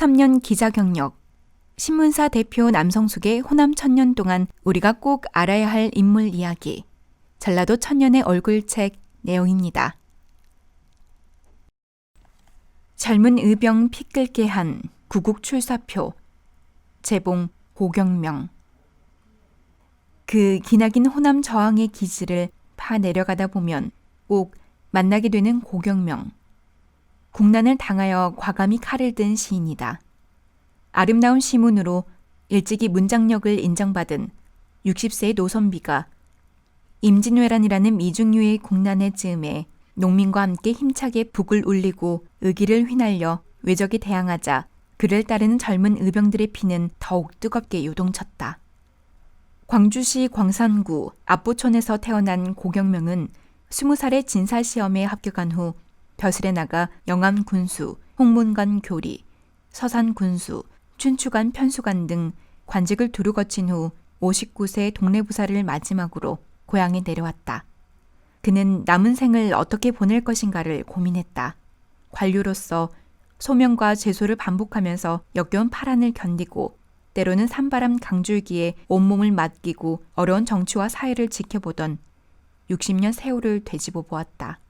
33년 기자 경력. 신문사 대표 남성숙의 호남 천년 동안 우리가 꼭 알아야 할 인물 이야기. 전라도 천년의 얼굴책 내용입니다. 젊은 의병 피 끓게 한 구국 출사표. 재봉 고경명. 그 기나긴 호남 저항의 기지를 파 내려가다 보면 꼭 만나게 되는 고경명. 국난을 당하여 과감히 칼을 든 시인이다. 아름다운 시문으로 일찍이 문장력을 인정받은 60세의 노선비가 임진왜란이라는 미중유의 국난의 즈음에 농민과 함께 힘차게 북을 울리고 의기를 휘날려 외적에 대항하자 그를 따르는 젊은 의병들의 피는 더욱 뜨겁게 요동쳤다. 광주시 광산구 압보촌에서 태어난 고경명은 20살의 진사시험에 합격한 후 벼슬에 나가 영암 군수, 홍문관 교리, 서산 군수, 춘추관 편수관 등 관직을 두루 거친 후 59세 동네 부사를 마지막으로 고향에 내려왔다. 그는 남은 생을 어떻게 보낼 것인가를 고민했다. 관료로서 소명과 재소를 반복하면서 역겨운 파란을 견디고 때로는 산바람 강줄기에 온몸을 맡기고 어려운 정치와 사회를 지켜보던 60년 세월을 되짚어 보았다.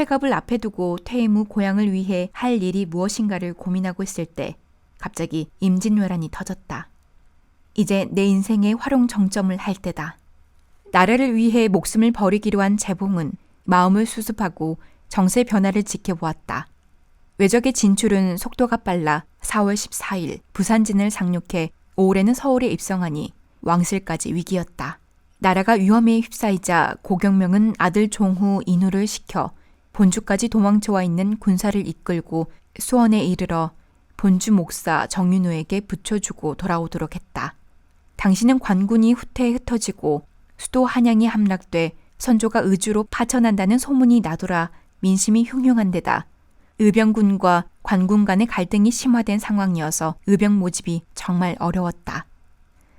회갑을 앞에 두고 퇴임 후 고향을 위해 할 일이 무엇인가를 고민하고 있을 때 갑자기 임진왜란이 터졌다. 이제 내 인생의 활용 정점을 할 때다. 나라를 위해 목숨을 버리기로 한 재봉은 마음을 수습하고 정세 변화를 지켜보았다. 외적의 진출은 속도가 빨라 4월 14일 부산진을 상륙해 5월에는 서울에 입성하니 왕실까지 위기였다. 나라가 위험에 휩싸이자 고경명은 아들 종후 인후를 시켜 본주까지 도망쳐와 있는 군사를 이끌고 수원에 이르러 본주 목사 정윤우에게 붙여주고 돌아오도록 했다. 당신은 관군이 후퇴에 흩어지고 수도 한양이 함락돼 선조가 의주로 파천한다는 소문이 나돌아 민심이 흉흉한 데다 의병군과 관군 간의 갈등이 심화된 상황이어서 의병 모집이 정말 어려웠다.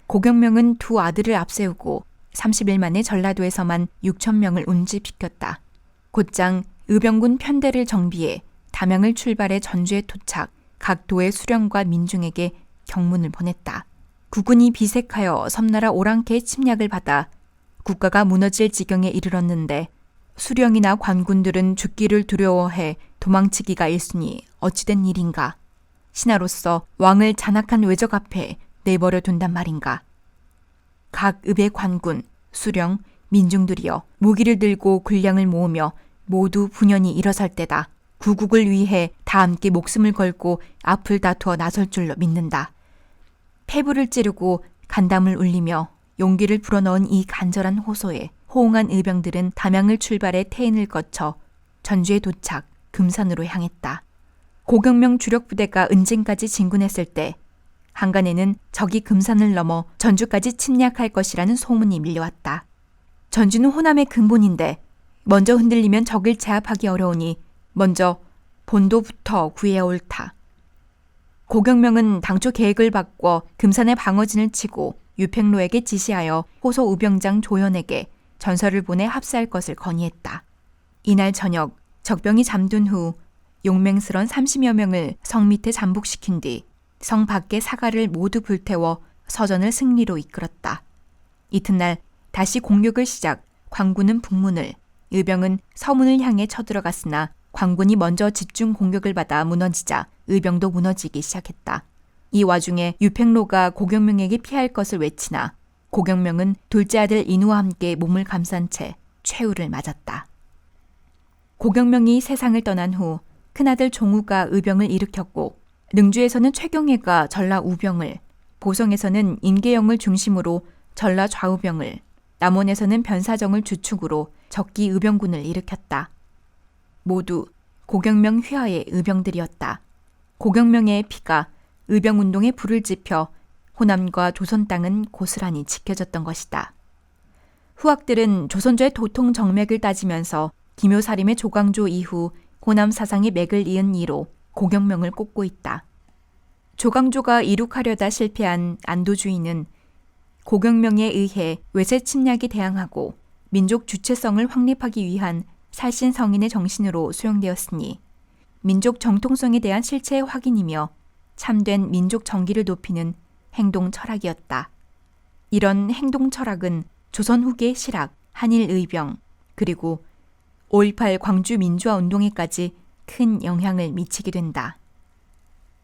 고경명은 두 아들을 앞세우고 30일 만에 전라도에서만 6천 명을 운집시켰다. 곧장 의병군 편대를 정비해 담양을 출발해 전주에 도착, 각 도의 수령과 민중에게 경문을 보냈다. 국군이 비색하여 섬나라 오랑캐의 침략을 받아 국가가 무너질 지경에 이르렀는데 수령이나 관군들은 죽기를 두려워해 도망치기가 일순이 어찌된 일인가. 신하로서 왕을 잔악한 외적 앞에 내버려 둔단 말인가. 각 읍의 관군, 수령, 민중들이여 무기를 들고 군량을 모으며 모두 분연히 일어설 때다. 구국을 위해 다 함께 목숨을 걸고 앞을 다투어 나설 줄로 믿는다. 패부를 찌르고 간담을 울리며 용기를 불어넣은 이 간절한 호소에 호응한 의병들은 담양을 출발해 태인을 거쳐 전주에 도착, 금산으로 향했다. 고경명 주력 부대가 은진까지 진군했을 때 한간에는 적이 금산을 넘어 전주까지 침략할 것이라는 소문이 밀려왔다. 전주는 호남의 근본인데 먼저 흔들리면 적을 제압하기 어려우니 먼저 본도부터 구해야 옳다. 고경명은 당초 계획을 바꿔 금산의 방어진을 치고 유팽로에게 지시하여 호소 우병장 조연에게 전설을 보내 합사할 것을 건의했다. 이날 저녁 적병이 잠든 후 용맹스런 30여 명을 성 밑에 잠복시킨 뒤 성 밖의 사가를 모두 불태워 서전을 승리로 이끌었다. 이튿날 다시 공격을 시작 광군은 북문을 의병은 서문을 향해 쳐들어갔으나 광군이 먼저 집중 공격을 받아 무너지자 의병도 무너지기 시작했다. 이 와중에 유팽로가 고경명에게 피할 것을 외치나 고경명은 둘째 아들 인우와 함께 몸을 감싼 채 최후를 맞았다. 고경명이 세상을 떠난 후 큰아들 종우가 의병을 일으켰고 능주에서는 최경혜가 전라 우병을, 보성에서는 인계영을 중심으로 전라 좌우병을, 남원에서는 변사정을 주축으로 적기 의병군을 일으켰다. 모두 고경명 휘하의 의병들이었다. 고경명의 피가 의병운동에 불을 지펴 호남과 조선 땅은 고스란히 지켜졌던 것이다. 후학들은 조선조의 도통 정맥을 따지면서 김효사림의 조광조 이후 호남 사상의 맥을 이은 이로 고경명을 꼽고 있다. 조광조가 이룩하려다 실패한 안도주의는 고경명에 의해 외세 침략에 대항하고 민족 주체성을 확립하기 위한 살신 성인의 정신으로 수용되었으니 민족 정통성에 대한 실체의 확인이며 참된 민족 정기를 높이는 행동 철학이었다. 이런 행동 철학은 조선 후기의 실학, 한일 의병, 그리고 5.18 광주 민주화 운동에까지 큰 영향을 미치게 된다.